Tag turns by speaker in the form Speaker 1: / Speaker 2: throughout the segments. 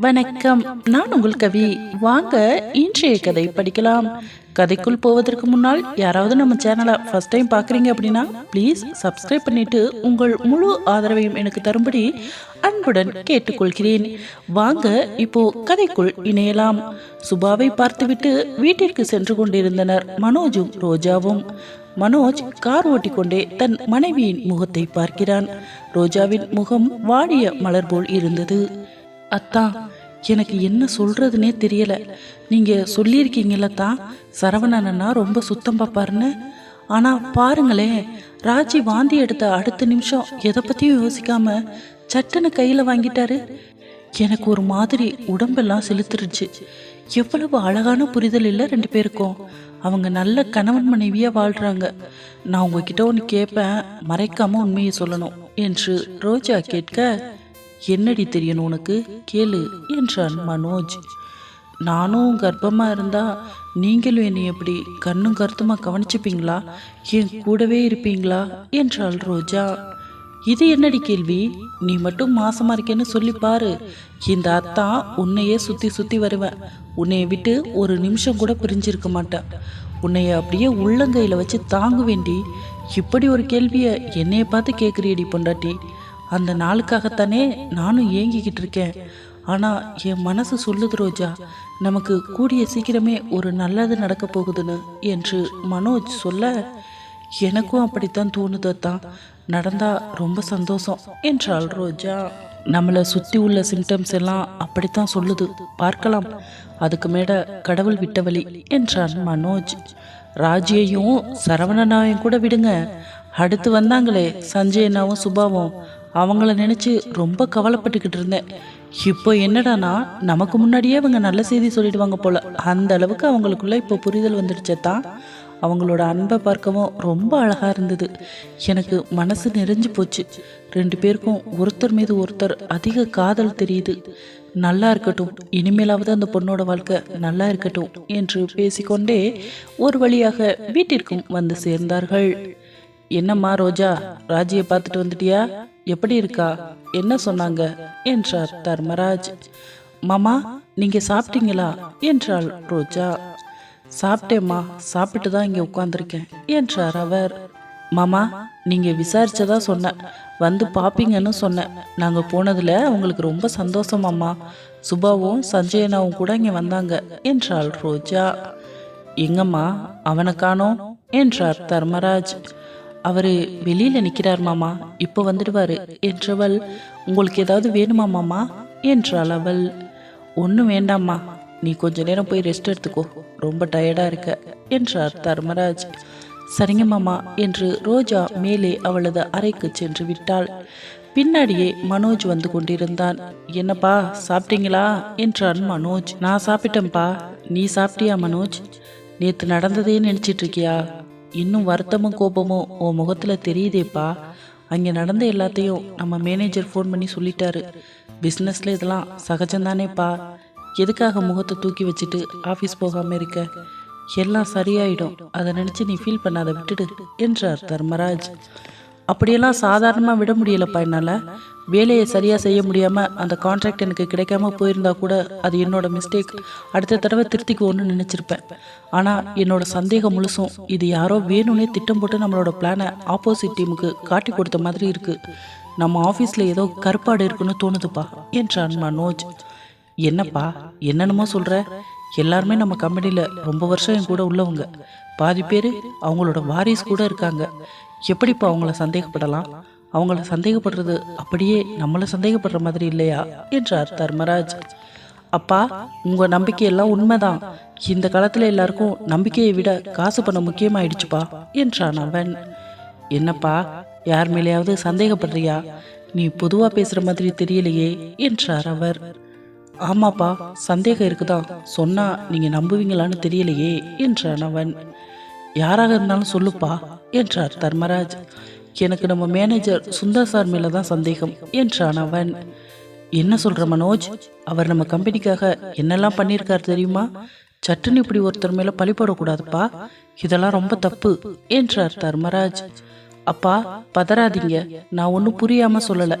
Speaker 1: வணக்கம். நான் உங்கள் கவி. வாங்க இன்றைய கதை படிக்கலாம். கதைக்குள் போவதற்கு முன்னால் யாராவது நம்ம சேனலை ஃபர்ஸ்ட் டைம் பார்க்குறீங்க அப்படின்னா ப்ளீஸ் சப்ஸ்கிரைப் பண்ணிட்டு உங்கள் முழு ஆதரவையும் எனக்கு தரும்படி அன்புடன் கேட்டுக்கொள்கிறேன். வாங்க இப்போ கதைக்குள் இணையலாம். சுபாவை பார்த்துவிட்டு வீட்டிற்கு சென்று கொண்டிருந்தனர் மனோஜும் ரோஜாவும். மனோஜ் கார் ஓட்டிக்கொண்டே தன் மனைவியின் முகத்தை பார்க்கிறான். ரோஜாவின் முகம் வாடிய மலர் போல் இருந்தது. அத்தான் எனக்கு என்ன சொல்றதுனே தெரியல. நீங்க சொல்லியிருக்கீங்கல்ல தான் சரவணனா ரொம்ப சுத்தம் பார்ப்பாருன்னு. ஆனா பாருங்களேன் ராஜி வாந்தி எடுத்த அடுத்த நிமிஷம் எதை பத்தியும் யோசிக்காம சட்டுன்னு கையில வாங்கிட்டாரு. எனக்கு ஒரு மாதிரி உடம்பெல்லாம் செலுத்துருச்சு. எவ்வளவு அழகான புரிதல் இல்லை ரெண்டு பேருக்கும். அவங்க நல்ல கணவன் மனைவியா வாழ்றாங்க. நான் உங்ககிட்ட ஒன்று கேட்பேன் மறைக்காம உண்மையை சொல்லணும் என்று ரோஜா கேட்க என்னடி தெரியணும் உனக்கு? கேளு என்றான் மனோஜ். நானும் கர்ப்பமாக இருந்தா நீங்களும் என்னை எப்படி கண்ணும் கருத்துமாக கவனிச்சுப்பீங்களா? என் கூடவே இருப்பீங்களா? என்றாள் ரோஜா. இது என்னடி கேள்வி? நீ மட்டும் மாசமாக இருக்கேன்னு சொல்லி பாரு. இந்த அத்தா உன்னையே சுற்றி சுற்றி வருவேன் உன்னைய விட்டு ஒரு நிமிஷம் கூட பிரிஞ்சிருக்க மாட்டேன் உன்னைய அப்படியே உள்ளங்கையில் வச்சு தாங்க வேண்டி இப்படி ஒரு கேள்வியை என்னைய பார்த்து கேட்குறியடி பொண்டாட்டி. அந்த நாளுக்காகத்தானே நானும் ஏங்கிக்கிட்டு இருக்கேன். ஆனால் என் மனசு சொல்லுது ரோஜா நமக்கு கூடிய சீக்கிரமே ஒரு நல்லது நடக்க போகுதுன்னு என்று மனோஜ் சொல்ல எனக்கும் அப்படித்தான் தோணுது தான் நடந்தா ரொம்ப சந்தோஷம் என்றாள் ரோஜா. நம்மளை சுற்றி உள்ள சிம்டம்ஸ் எல்லாம் அப்படித்தான் சொல்லுது. பார்க்கலாம். அதுக்கு மேட கடவுள் விட்ட வழி என்றான் மனோஜ். ராஜியையும் சரவணனாவையும் கூட விடுங்க. அடுத்து வந்தாங்களே சஞ்சய் சுபாவும். அவங்கள நினச்சி ரொம்ப கவலைப்பட்டுக்கிட்டு இருந்தேன். இப்போ என்னடானா நமக்கு முன்னாடியே அவங்க நல்ல செய்தி சொல்லிடுவாங்க போல. அந்த அளவுக்கு அவங்களுக்குள்ள இப்போ புரிதல் வந்துடுச்சேத்தான் அவங்களோட அன்பை பார்க்கவும் ரொம்ப அழகாக இருந்தது. எனக்கு மனசு நிறைஞ்சு போச்சு. ரெண்டு பேருக்கும் ஒருத்தர் மீது ஒருத்தர் அதிக காதல் தெரியுது. நல்லா இருக்கட்டும். இனிமேலாவது அந்த பொண்ணோட வாழ்க்கை நல்லா இருக்கட்டும் என்று பேசிக்கொண்டே ஒரு வழியாக வீட்டிற்கும் வந்து சேர்ந்தார்கள். என்னம்மா ரோஜா ராஜியை பார்த்துட்டு வந்துட்டியா? எப்படி இருக்கா? என்ன சொன்னாங்க? என்றார் தர்மராஜ். மாமா நீங்க சாப்பிட்டீங்களா? என்றாள் ரோஜா. சாப்பிட்டேம்மா சாப்பிட்டு தான் இங்கே உட்காந்துருக்கேன் என்றார் அவர். மாமா நீங்கள் விசாரிச்சதா சொன்னேன். வந்து பார்ப்பீங்கன்னு சொன்னேன். நாங்கள் போனதில் அவங்களுக்கு ரொம்ப சந்தோஷமாம்மா சுபாவும் சஞ்சயனாவும் கூட இங்கே வந்தாங்க என்றாள் ரோஜா. எங்கம்மா அவனை காணோம் என்றார் தர்மராஜ். அவரு வெளியில நிக்கிறார் மாமா இப்போ வந்துடுவாரு. என்றவள் உங்களுக்கு ஏதாவது வேணுமா மாமா? என்றாள் அவள். ஒன்றும் வேண்டாம்மா நீ கொஞ்ச நேரம் போய் ரெஸ்ட் எடுத்துக்கோ ரொம்ப டயர்டா இருக்க என்றார் தர்மராஜ். சரிங்க மாமா என்று ரோஜா மேலே அவளது அறைக்கு சென்று விட்டாள். பின்னாடியே மனோஜ் வந்து கொண்டிருந்தான். என்னப்பா சாப்பிட்டீங்களா? என்றான் மனோஜ். நான் சாப்பிட்டேன்ப்பா. நீ சாப்பிட்டியா மனோஜ்? நேத்து நடந்ததே நினைச்சிட்டு இருக்கியா? இன்னும் வருத்தமும் கோபமும் உன் முகத்தில் தெரியுதேப்பா. அங்கே நடந்த எல்லாத்தையும் நம்ம மேனேஜர் ஃபோன் பண்ணி சொல்லிட்டாரு. பிஸ்னஸில் இதெல்லாம் சகஜம்தானேப்பா. எதுக்காக முகத்தை தூக்கி வச்சுட்டு ஆஃபீஸ் போகாமல் இருக்க? எல்லாம் சரியாயிடும். அதை நினச்சி நீ ஃபீல் பண்ணாத விட்டுடு என்றார் தர்மராஜ். அப்படியெல்லாம் சாதாரணமாக விட முடியலப்பா என்னால். வேலையை சரியாக செய்ய முடியாமல் அந்த கான்ட்ராக்ட் எனக்கு கிடைக்காம போயிருந்தா கூட அது என்னோட மிஸ்டேக் அடுத்த தடவை திருத்திக்குவோன்னு நினச்சிருப்பேன். ஆனால் என்னோட சந்தேகம் முழுசும் இது யாரோ வேணும்னே திட்டம் போட்டு நம்மளோட பிளானை ஆப்போசிட் டீமுக்கு காட்டி கொடுத்த மாதிரி இருக்குது நம்ம ஆஃபீஸில் ஏதோ கருப்பாடு இருக்குன்னு தோணுதுப்பா என்றான் மனோஜ். என்னப்பா என்னென்னமோ சொல்கிற எல்லாருமே நம்ம கம்பெனியில் ரொம்ப வருஷம் என் கூட உள்ளவங்க. பாதி பேர் அவங்களோட வாரிஸ் கூட இருக்காங்க. எப்படிப்பா அவங்கள சந்தேகப்படலாம்? அவங்கள சந்தேகப்படுறது அப்படியே நம்மளை சந்தேகப்படுற மாதிரி இல்லையா? என்றார் தர்மராஜ். அப்பா உங்க நம்பிக்கையெல்லாம் உண்மைதான். இந்த காலத்துல எல்லாருக்கும் நம்பிக்கையை விட காசு பணம் முக்கியமாயிடுச்சுப்பா என்றான் அவன். என்னப்பா யார் மேலேயாவது சந்தேகப்படுறியா? நீ பொதுவா பேசுற மாதிரி தெரியலையே என்றார் அவர். ஆமாப்பா சந்தேகம் இருக்குதா சொன்னா நீங்க நம்புவீங்களான்னு தெரியலையே என்றான் அவன். யாராக இருந்தாலும் சொல்லுப்பா என்றார் தர்மராஜ். எனக்கு நம்ம மேனேஜர் சுந்தர் சார் மேலே தான் சந்தேகம் என்றான் அவன். என்ன சொல்ற மனோஜ்? அவர் நம்ம கம்பெனிக்காக என்னெல்லாம் பண்ணியிருக்காரு தெரியுமா? சட்டுன்னு இப்படி ஒருத்தர் மேல பழிபடக்கூடாதுப்பா இதெல்லாம் ரொம்ப தப்பு என்றார் தர்மராஜ். அப்பா பதறாதீங்க. நான் ஒன்றும் புரியாம சொல்லல.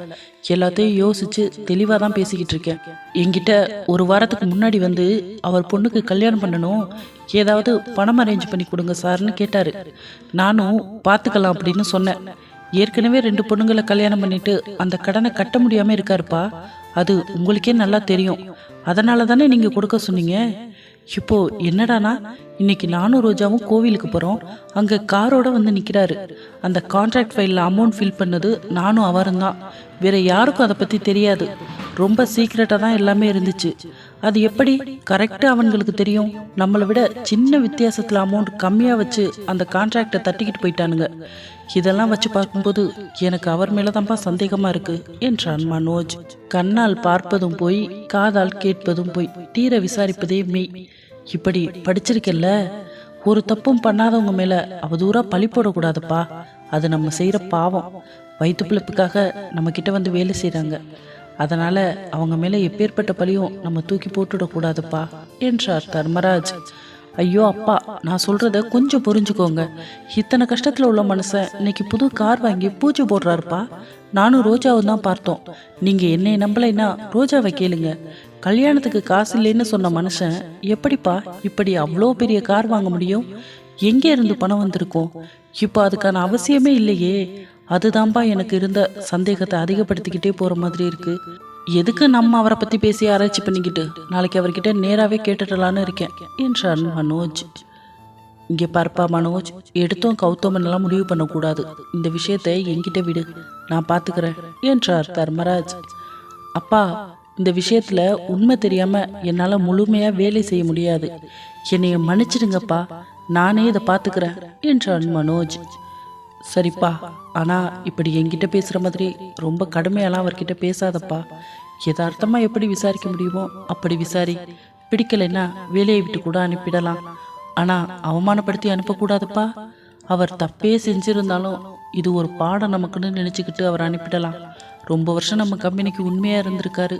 Speaker 1: எல்லாத்தையும் யோசிச்சு தெளிவா தான் பேசிக்கிட்டு இருக்கேன். என்கிட்ட ஒரு வாரத்துக்கு முன்னாடி வந்து அவர் பொண்ணுக்கு கல்யாணம் பண்ணணும் ஏதாவது பணம் அரேஞ்ச் பண்ணி கொடுங்க சார்னு கேட்டாரு. நானும் பார்த்துக்கலாம் அப்படின்னு சொன்னேன். ஏற்கனவே ரெண்டு பொண்ணுங்களை கல்யாணம் பண்ணிட்டு அந்த கடனை கட்ட முடியாம இருக்காருப்பா. அது உங்களுக்கே நல்லா தெரியும். அதனால தானே நீங்க கொடுக்க சொன்னீங்க? இப்போ என்னடானா இன்னைக்கு நானும் ரோஜாவும் கோவிலுக்கு போறோம். அங்க காரோட வந்து நிக்கிறாரு. அந்த கான்ட்ராக்ட் ஃபைல்ல அமௌண்ட் ஃபில் பண்ணது நானும் அவரும் தான் வேற யாருக்கும் அதை பத்தி தெரியாது. ரொம்ப சீக்ரெட்டாக தான் எல்லாமே இருந்துச்சு. அது எப்படி? கரெக்டாக அவங்களுக்கு தெரியும். நம்மளை விட சின்ன வித்தியாசத்தில் அமௌண்ட் கம்மியாக வச்சு அந்த கான்ட்ராக்டை தட்டிக்கிட்டு போயிட்டானுங்க. இதெல்லாம் வச்சு பார்க்கும்போது எனக்கு அவர் மேலே தான்ப்பா சந்தேகமாக இருக்குது என்றான் மனோஜ். கண்ணால் பார்ப்பதும் போய் காதால் கேட்பதும் போய் தீர விசாரிப்பதே மெய். இப்படி படிச்சிருக்கல்ல? ஒரு தப்பும் பண்ணாதவங்க மேலே அவதூறாக பழி போடக்கூடாதுப்பா. அது நம்ம செய்கிற பாவம். வயிற்று பிழைப்புக்காக நம்மக்கிட்ட வந்து வேலை செய்கிறாங்க அதனால அவங்க மேல எப்பேற்பட்ட பழியும் நம்ம தூக்கி போட்டுடக்கூடாதுப்பா என்றார் தர்மராஜ். ஐயோ அப்பா நான் சொல்றத கொஞ்சம் புரிஞ்சுக்கோங்க. இத்தனை கஷ்டத்துல உள்ள மனுஷன் இன்னைக்கு புது கார் வாங்கி பூஜை போடுறாருப்பா. நானும் ரோஜாவும் தான் பார்த்தோம். நீங்க என்னை நம்பலைன்னா ரோஜாவை கேளுங்க. கல்யாணத்துக்கு காசு இல்லைன்னு சொன்ன மனுஷன் எப்படிப்பா இப்படி அவ்வளோ பெரிய கார் வாங்க முடியும்? எங்கே இருந்து பணம் வந்திருக்கும்? இப்போ அதுக்கான அவசியமே இல்லையே. அதுதான்ப்பா எனக்கு இருந்த சந்தேகத்தை அதிகப்படுத்திக்கிட்டே போற மாதிரி இருக்கு. எதுக்கு நம்ம அவரை பத்தி பேசி ஆராய்ச்சி பண்ணிக்கிட்டு? நாளைக்கு அவர்கிட்ட நேராகவே கேட்டுடலான்னு இருக்கேன் என்றான் மனோஜ். இங்கே பார்ப்பா மனோஜ் எடுத்தோம் கௌதமன்லாம் முடிவு பண்ணக்கூடாது. இந்த விஷயத்தை என்கிட்ட விடு நான் பார்த்துக்கிறேன் என்றார் தர்மராஜ். அப்பா இந்த விஷயத்துல உண்மை தெரியாம என்னால் முழுமையாக வேலை செய்ய முடியாது. என்னைய மன்னிச்சிடுங்கப்பா நானே இதை பார்த்துக்கிறேன் என்றான் மனோஜ். சரிப்பா. ஆனால் இப்படி என்கிட்ட பேசுகிற மாதிரி ரொம்ப கடுமையெல்லாம் அவர்கிட்ட பேசாதப்பா. எதார்த்தமாக எப்படி விசாரிக்க முடியுமோ அப்படி விசாரி. பிடிக்கலைன்னா வேலையை விட்டு கூட அனுப்பிடலாம். ஆனால் அவமானப்படுத்தி அனுப்பக்கூடாதுப்பா. அவர் தப்பே செஞ்சிருந்தாலும் இது ஒரு பாடம் நமக்குன்னு நினச்சிக்கிட்டு அவர் அனுப்பிடலாம். ரொம்ப வருஷம் நம்ம கம்பெனிக்கு உண்மையாக இருந்திருக்காரு.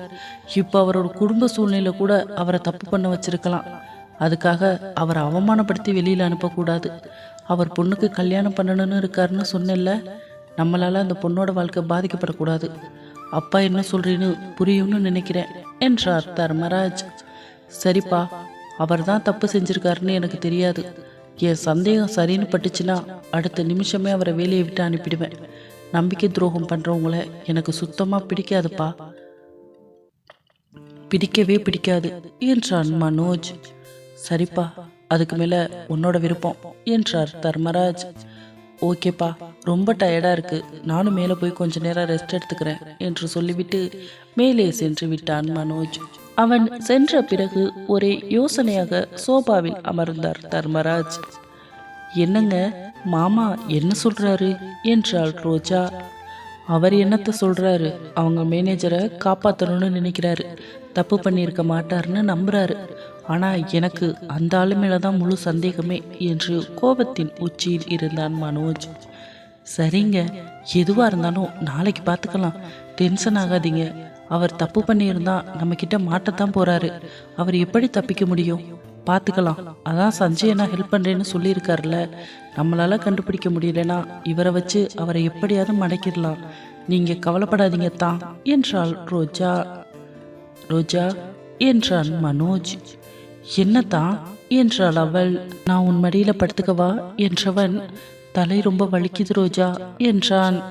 Speaker 1: இப்போ அவரோட குடும்ப சூழ்நிலை கூட அவரை தப்பு பண்ண வச்சிருக்கலாம். அதுக்காக அவரை அவமானப்படுத்தி வெளியில் அனுப்பக்கூடாது. அவர் பொண்ணுக்கு கல்யாணம் பண்ணணும்னு இருக்காருன்னு சொன்னேன்ல நம்மளால அந்த பொண்ணோட வாழ்க்கை பாதிக்கப்படக்கூடாது. அப்பா என்ன சொல்றீன்னு புரியும்னு நினைக்கிறேன் என்றார் தர்மராஜ். சரிப்பா அவர் தான் தப்பு செஞ்சிருக்காருன்னு எனக்கு தெரியாது. என் சந்தேகம் சரின்னு பட்டுச்சுன்னா அடுத்த நிமிஷமே அவரை வேலையை விட்டு அனுப்பிடுவேன். நம்பிக்கை துரோகம் பண்றவங்கள எனக்கு சுத்தமா பிடிக்காதுப்பா. பிடிக்கவே பிடிக்காது என்றான் மனோஜ். சரிப்பா அதுக்கு மேல உன்னோட விருப்பம் என்றார் தர்மராஜ். ஓகேப்பா ரொம்ப டயர்டா இருக்கு. நானும் மேலே போய் கொஞ்ச நேரம் ரெஸ்ட் எடுத்துக்கிறேன் என்று சொல்லிவிட்டு மேலே சென்று விட்டான் மனோஜ். அவன் சென்ற பிறகு ஒரே யோசனையாக சோபாவில் அமர்ந்தார் தர்மராஜ். என்னங்க மாமா என்ன சொல்றாரு என்றாள் ரோஜா. அவர் என்னத்த சொல்றாரு அவங்க மேனேஜரை காப்பாத்தணும்னு நினைக்கிறாரு. தப்பு பண்ணியிருக்க மாட்டாருன்னு நம்புறாரு. ஆனா எனக்கு அந்த ஆளு மேலதான் முழு சந்தேகமே என்று கோபத்தின் உச்சியில் இருந்தான் மனோஜ். சரிங்க எதுவா இருந்தாலும் நாளைக்கு பார்த்துக்கலாம் டென்ஷன் ஆகாதீங்க. அவர் தப்பு பண்ணியிருந்தா நம்ம கிட்ட மாட்டத்தான் போறாரு. அவர் எப்படி தப்பிக்க முடியும்? பார்த்துக்கலாம் அதான் சஞ்சய் நான் ஹெல்ப் பண்ணுறேன்னு சொல்லியிருக்காருல்ல. நம்மளால கண்டுபிடிக்க முடியலனா இவரை வச்சு அவரை எப்படியாவது மடக்கிடலாம். நீங்கள் கவலைப்படாதீங்க தான் என்றாள் ரோஜா. ரோஜா என்றான் மனோஜ். என்னதான் என்றாள் அவள். நான் உன் மடியில படுத்துக்கவா? என்றவன் தலை ரொம்ப வலிக்குது ரோஜா என்றான்.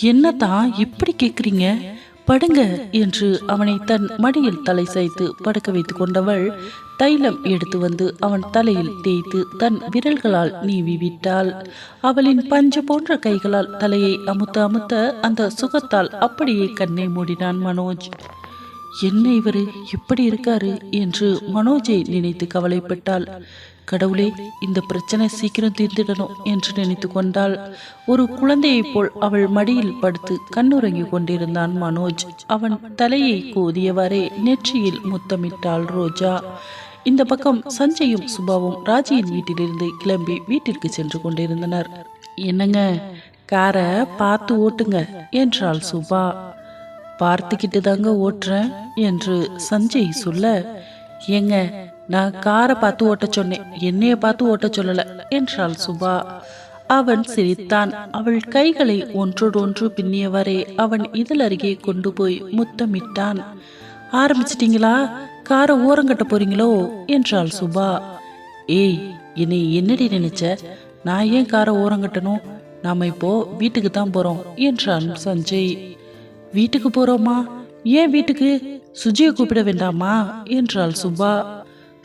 Speaker 1: என்னதான் இப்படி கேக்குறீங்க? படுங்க என்று அவனை தன் மடியில் தலை சாய்த்து படுக்க வைத்து கொண்டவள் தைலம் எடுத்து வந்து அவன் தலையில் தேய்த்து தன் விரல்களால் நீவி விட்டாள். அவளின் பஞ்சு போன்ற கைகளால் தலையை அமுத்த அமுத்த அந்த சுகத்தால் அப்படியே கண்ணை மூடினான் மனோஜ். என்ன இவர் இப்படி இருக்காரு? என்று மனோஜை நினைத்து கவலைப்பட்டாள். கடவுளே இந்த பிரச்சனை சீக்கிரம் தீர்ந்திடணும் என்று நினைத்து கொண்டாள். ஒரு குழந்தையைப் போல் அவள் மடியில் படுத்து கண்ணுறங்கிக் கொண்டிருந்தான் மனோஜ். அவன் தலையை கோதியவாறே நெற்றியில் முத்தமிட்டாள் ரோஜா. இந்த பக்கம் சஞ்சயும் சுபாவும் ராஜியின் வீட்டிலிருந்து கிளம்பி வீட்டிற்கு சென்று கொண்டிருந்தனர். என்னங்க காரை பார்த்து ஓட்டுங்க என்றாள் சுபா. பார்த்துக்கிட்டு தாங்க ஓட்டுறேன் என்று சஞ்சய் சொல்ல ஏங்க நான் காரை பார்த்து ஓட்ட சொன்னேன். என்னைய பார்த்து ஓட்ட சொல்லல என்றாள் சுபா. அவன் சிரித்தான். அவள் கைகளை ஒன்றோடொன்று பின்னியவரே அவன் இதழ் அருகே கொண்டு போய் முத்தமிட்டான். ஆரம்பிச்சிட்டிங்களா? காரை ஓரங்கட்ட போறீங்களோ? என்றாள் சுபா. ஏய் என்னை என்னடி நினைச்ச? நான் ஏன் காரை ஓரங்கட்டணும் நாம இப்போ வீட்டுக்கு தான் போறோம் என்றான் சஞ்சய். வீட்டுக்கு போறோமா? ஏன் வீட்டுக்கு? சுஜியை கூப்பிட வேண்டாமா? என்றாள் சுபா.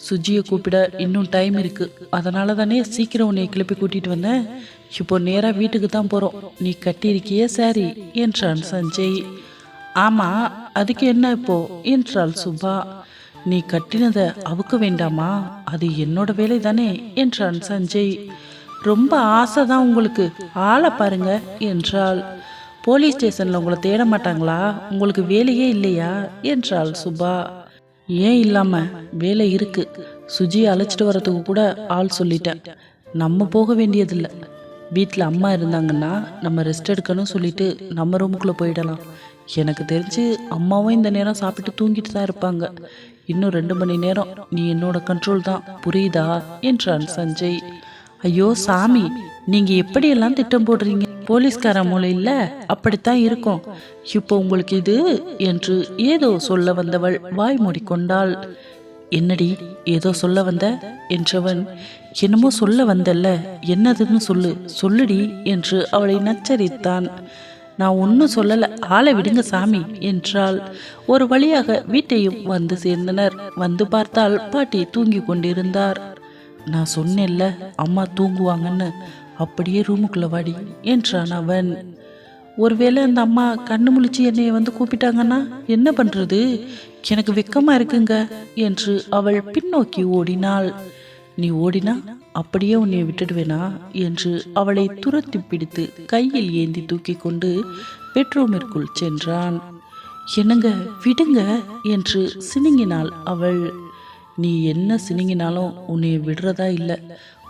Speaker 1: சுஜியை கூப்பிட இன்னும் டைம் இருக்கு. அதனால தானே சீக்கிரம் உன்னை கிளப்பி கூட்டிட்டு வந்தேன். இப்போ நேராக வீட்டுக்கு தான் போறோம். நீ கட்டியிருக்கியே சாரி என்றான் சஞ்சய். ஆமா அதுக்கு என்ன இப்போ? என்றாள் சுபா. நீ கட்டினதை அவுக்க வேண்டாமா? அது என்னோட வேலை தானே என்றான் சஞ்சய். ரொம்ப ஆசை தான் உங்களுக்கு. ஆளை பாருங்க என்றாள். போலீஸ் ஸ்டேஷன்ல உங்களை தேட மாட்டாங்களா? உங்களுக்கு வேலையே இல்லையா? என்றாள் சுபா. ஏன் இல்லாம? வேலை இருக்கு. சுஜி அழைச்சிட்டு வரத்துக்கு கூட ஆள் சொல்லிட்டேன். நம்ம போக வேண்டியதில்லை. வீட்டில் அம்மா இருந்தாங்கன்னா நம்ம ரெஸ்ட் எடுக்கணும்னு சொல்லிட்டு நம்ம ரூமுக்குள்ளே போயிடலாம். எனக்கு தெரிஞ்சு அம்மாவும் இந்த நேரம் சாப்பிட்டு தூங்கிட்டு தான் இருப்பாங்க. இன்னும் ரெண்டு மணி நேரம். நீ என்னோட கண்ட்ரோல் தான். புரியுதா? என்றான் சஞ்சய். ஐயோ சாமி நீங்கள் எப்படியெல்லாம் திட்டம் போடுறீங்க? போலீஸ்கார மூலையில் அப்படித்தான் இருக்கும். இப்போ உங்களுக்கு இது என்று ஏதோ சொல்ல வந்தவள் வாய் மூடிக்கொண்டாள். என்னடி ஏதோ சொல்ல வந்த? என்றவன் என்னமோ சொல்ல வந்தல்ல என்னதுன்னு சொல்லு சொல்லுடி என்று அவளை நச்சரித்தான். நான் ஒன்றும் சொல்லலை ஆளை விடுங்க சாமி என்றால் ஒரு வழியாக வீட்டையும் வந்து சேர்ந்தனர். வந்து பார்த்தால் பாட்டி தூங்கி கொண்டிருந்தார். நான் சொன்னேன்ல அம்மா தூங்குவாங்கன்னு. அப்படியே ரூமுக்குள்ள வாடி என்றான் அவன். ஒருவேளை அந்த அம்மா கண்ணு முழிச்சு என்னைய வந்து கூப்பிட்டாங்கன்னா என்ன பண்றது? எனக்கு வெக்கமா இருக்குங்க என்று அவள் பின்னோக்கி ஓடினாள். நீ ஓடினா அப்படியே உன்னை விட்டுடுவேனா என்று அவளை துரத்தி பிடித்து கையில் ஏந்தி தூக்கி கொண்டு பெட்ரூமிற்குள் சென்றான். என்னங்க விடுங்க என்று சினுங்கினாள் அவள். நீ என்ன சினுங்கினாலும் உன்னை விடுறதா இல்லை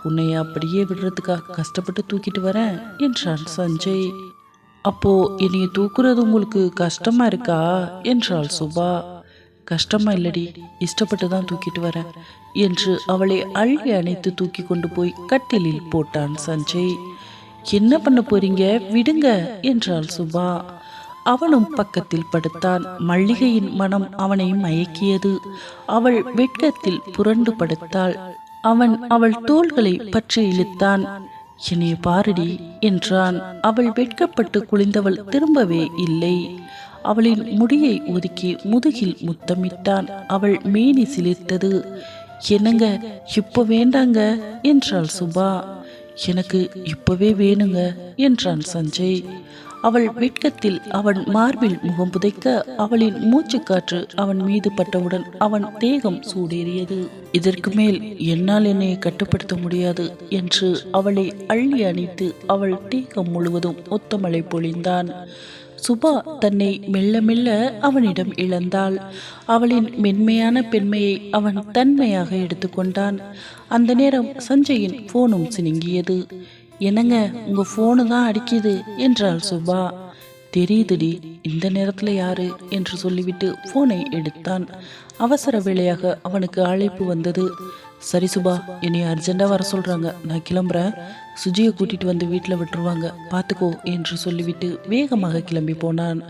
Speaker 1: உன்னை அப்படியே விடுறதுக்காக கஷ்டப்பட்டு தூக்கிட்டு வரேன் என்றான் சஞ்சய். அப்போ என்னைய தூக்குறது உங்களுக்கு கஷ்டமா இருக்கா? என்றாள் சுபா. கஷ்டமா இல்லடி இஷ்டப்பட்டு தான் தூக்கிட்டு வரேன் என்று அவளை அள்ளி அணைத்து தூக்கி கொண்டு போய் கட்டிலில் போட்டான் சஞ்சய். என்ன பண்ண போறீங்க? விடுங்க என்றாள் சுபா. அவனும் பக்கத்தில் படுத்தான். மல்லிகையின் மனம் அவனை மயக்கியது. அவள் வெட்கத்தில் புரண்டு படுத்தாள். அவன் அவள் தோள்களை பற்றி இழுத்தான். என்னை பாரடி என்றான். அவள் வெட்கப்பட்டு குளிந்தவள் திரும்பவே இல்லை. அவளின் முடியை ஒதுக்கி முதுகில் முத்தமிட்டான். அவள் மேனி சிலிர்த்தது. என்னங்க இப்போ வேண்டாங்க என்றாள் சுபா. எனக்கு இப்பவே வேணுங்க என்றான் சஞ்சய். அவள் வெட்கத்தில் அவன் மார்பில் முகம் புதைக்க அவளின் மூச்சுக்காற்று அவன் மீது பட்டவுடன் அவன் தேகம் சூடேறியது. இதற்கு மேல் என்னால் என்னை கட்டுப்படுத்த முடியாது என்று அவளை அள்ளி அணைத்து அவள் தேகம் முழுவதும் ஒத்தமழை பொழிந்தான். சுபா தன்னை மெல்ல மெல்ல அவனிடம் இழந்தாள். அவளின் மென்மையான பெண்மையை அவன் தன்மையாக எடுத்துக்கொண்டான். அந்த நேரம் சஞ்சயின் போனும் சினுங்கியது. என்னங்க உங்க போனு தான் அடிக்குது என்றாள் சுபா. தெரியுதுடி இந்த நேரத்துல யாரு? என்று சொல்லிவிட்டு போனை எடுத்தான். அவசர வேளையாக அவனுக்கு அழைப்பு வந்தது. சரி சுபா என்னை அர்ஜென்டா வர சொல்றாங்க. நான் கிளம்புறேன். சுஜியை கூட்டிட்டு வந்து வீட்டில் விட்டுருவாங்க. பார்த்துக்கோ என்று சொல்லிவிட்டு வேகமாக கிளம்பி போனான்.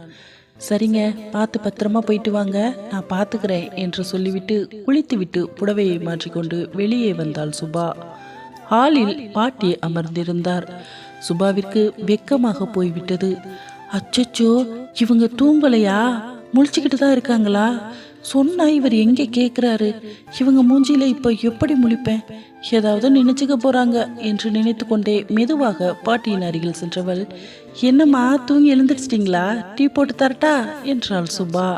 Speaker 1: சரிங்க பார்த்து பத்திரமா போயிட்டு வாங்க. நான் பார்த்துக்கிறேன் என்று சொல்லிவிட்டு குளித்துவிட்டு புடவையை மாற்றிக்கொண்டு வெளியே வந்தாள் சுபா. ஹாலில் பாட்டி அமர்ந்திருந்தார். சுபாவிற்கு வெக்கமாக போய்விட்டது. அச்சச்சோ இவங்க தூங்கலையா? முழிச்சுக்கிட்டு தான் இருக்காங்களா? சொன்னா இவர் எங்கே கேட்குறாரு? இவங்க மூஞ்சியில இப்போ எப்படி முழிப்பேன்? ஏதாவது நினைச்சுக்க போறாங்க என்று நினைத்து கொண்டே மெதுவாக பாட்டியின் அருகில் சென்றவள் என்னம்மா தூங்கி எழுந்திரிச்சிட்டிங்களா? டீ போட்டு தரட்டா? என்றாள் சுபா.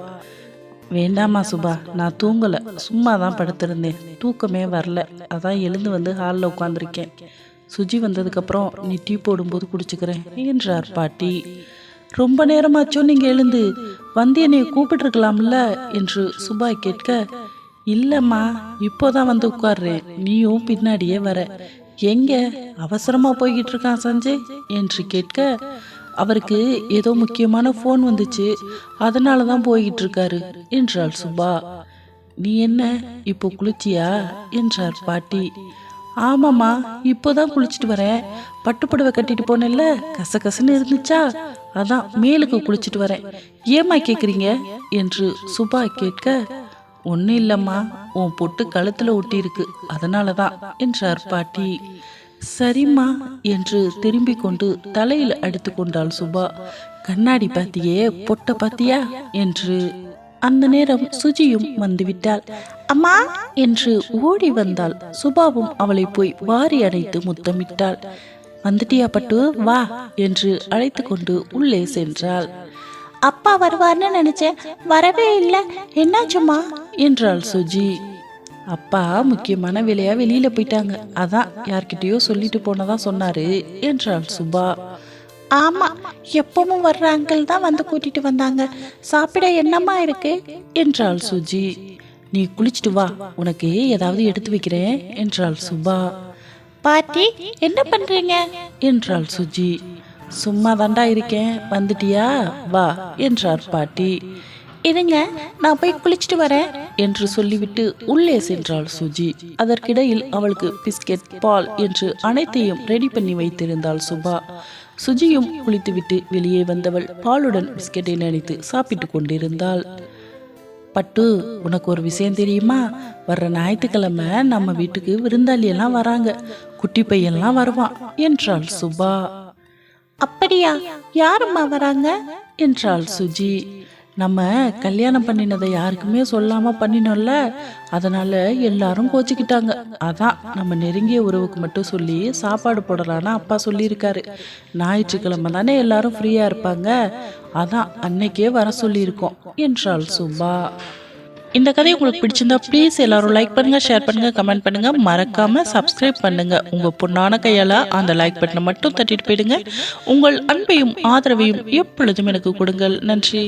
Speaker 1: வேண்டாமா சுபா நான் தூங்கலை. சும்மா தான் படுத்திருந்தேன். தூக்கமே வரல. அதான் எழுந்து வந்து ஹாலில் உட்காந்துருக்கேன் சுஜி வந்ததுக்கப்புறம் நீ டீ போடும்போது குடிச்சுக்கிறேன் என்றார் பாட்டி. ரொம்ப நேரமாச்சும் நீங்கள் எழுந்து? வந்து என்னை கூப்பிட்டுருக்கலாம்ல என்று சுபா கேட்க இல்லைம்மா இப்போதான் வந்து உட்கார்றேன். நீயும் பின்னாடியே வர. எங்க? அவசரமா போய்கிட்டு இருக்கான் சஞ்சய் என்று கேட்க அவருக்கு ஏதோ முக்கியமான ஃபோன் வந்துச்சு. அதனால தான் போய்கிட்டு இருக்காரு என்றாள் சுபா. நீ என்ன இப்போ குளிச்சியா? என்றார் பாட்டி. ஆமாம்மா இப்போதான் குளிச்சுட்டு வரேன். பட்டு புடவை கட்டிட்டு போனேன்ல கசகசன்னு இருந்துச்சா? அதான் மேலுக்கு குளிச்சுட்டு வரேன். ஏம்மா கேட்குறீங்க என்று சுபா கேட்க ஒன்றும் இல்லைம்மா உன் பொட்டு கழுத்தில் ஒட்டியிருக்கு. அதனால தான் என்றார் பாட்டி. சரிம்மா என்று திரும்பிக் கொண்டு தலையில் அடித்து கொண்டாள் சுபா. கண்ணாடி பாத்தியே பொட்ட பாத்தியா? என்று அந்த நேரம் சுஜியும் வந்துவிட்டாள். அம்மா! என்று ஓடி வந்தாள். சுபாவும் அவளை போய் வாரி அணைத்து முத்தமிட்டாள். வந்துட்டியா பட்டு வா! என்று அழைத்து கொண்டு உள்ளே சென்றாள். அப்பா வருவார்னு நினைச்சேன். வரவே இல்லை. என்னாச்சுமா என்றாள் சுஜி. அப்பா முக்கியமான வேலையா வெளியில போயிட்டாங்க. அதான் யார்கிட்டயோ சொல்லிட்டு போனதா சொன்னாரு என்றாள் சுபா. ஆமா எப்பவும் வர்ற அங்கிள் தான் வந்து கூட்டிட்டு வந்தாங்க. சாப்பிட என்னம்மா இருக்கு? என்றாள் சுஜி. நீ குளிச்சுட்டு வா உனக்கு ஏதாவது எடுத்து வைக்கிறேன் என்றாள் சுபா. பாட்டி என்ன பண்றீங்க? என்றாள் சுஜி. சும்மா தாண்டா இருக்கேன் வந்துட்டியா? வா என்றார் பாட்டி. இருங்க நான் போய் குளிச்சுட்டு வரேன் என்று சொல்லிவிட்டு உள்ளே சென்றாள் சுஜி. அதற்கிடையில் அவளுக்கு பிஸ்கெட் பால் என்று அனைத்தையும் ரெடி பண்ணி வைத்திருந்தாள் சுபா. சுஜியும் குளித்துவிட்டு வெளியே வந்தவள் பாலுடன் பிஸ்கெட்டை நினைத்து சாப்பிட்டு கொண்டிருந்தாள். பட்டு உனக்கு ஒரு விஷயம் தெரியுமா? வர்ற ஞாயிற்றுக்கிழமை நம்ம வீட்டுக்கு விருந்தாளி எல்லாம் வராங்க. குட்டி பையன்லாம் வருவான் என்றாள் சுபா. அப்படியா? யாரும்மா வராங்க? என்றாள் சுஜி. நம்ம கல்யாணம் பண்ணினதை யாருக்குமே சொல்லாம பண்ணினோம்ல அதனால எல்லாரும் கோச்சிக்கிட்டாங்க. அதான் நம்ம நெருங்கிய உறவுக்கு மட்டும் சொல்லி சாப்பாடு போடலான்னு அப்பா சொல்லியிருக்காரு. ஞாயிற்றுக்கிழமை தானே எல்லாரும் ஃப்ரீயா இருப்பாங்க. அதான் அன்னைக்கே வர சொல்லியிருக்கோம் என்றாள் சுபா இந்த கதை உங்களுக்கு பிடிச்சிருந்தா ப்ளீஸ் எல்லாரும் லைக் பண்ணுங்க ஷேர் பண்ணுங்க கமெண்ட் பண்ணுங்க. மறக்காம சப்ஸ்கிரைப் பண்ணுங்க. உங்க பொண்ணான கையால அந்த லைக் பட்டனை மட்டும் தட்டிட்டு போயிடுங்க. உங்கள் அன்பையும் ஆதரவையும் எப்பொழுதும் எனக்கு கொடுங்கள். நன்றி.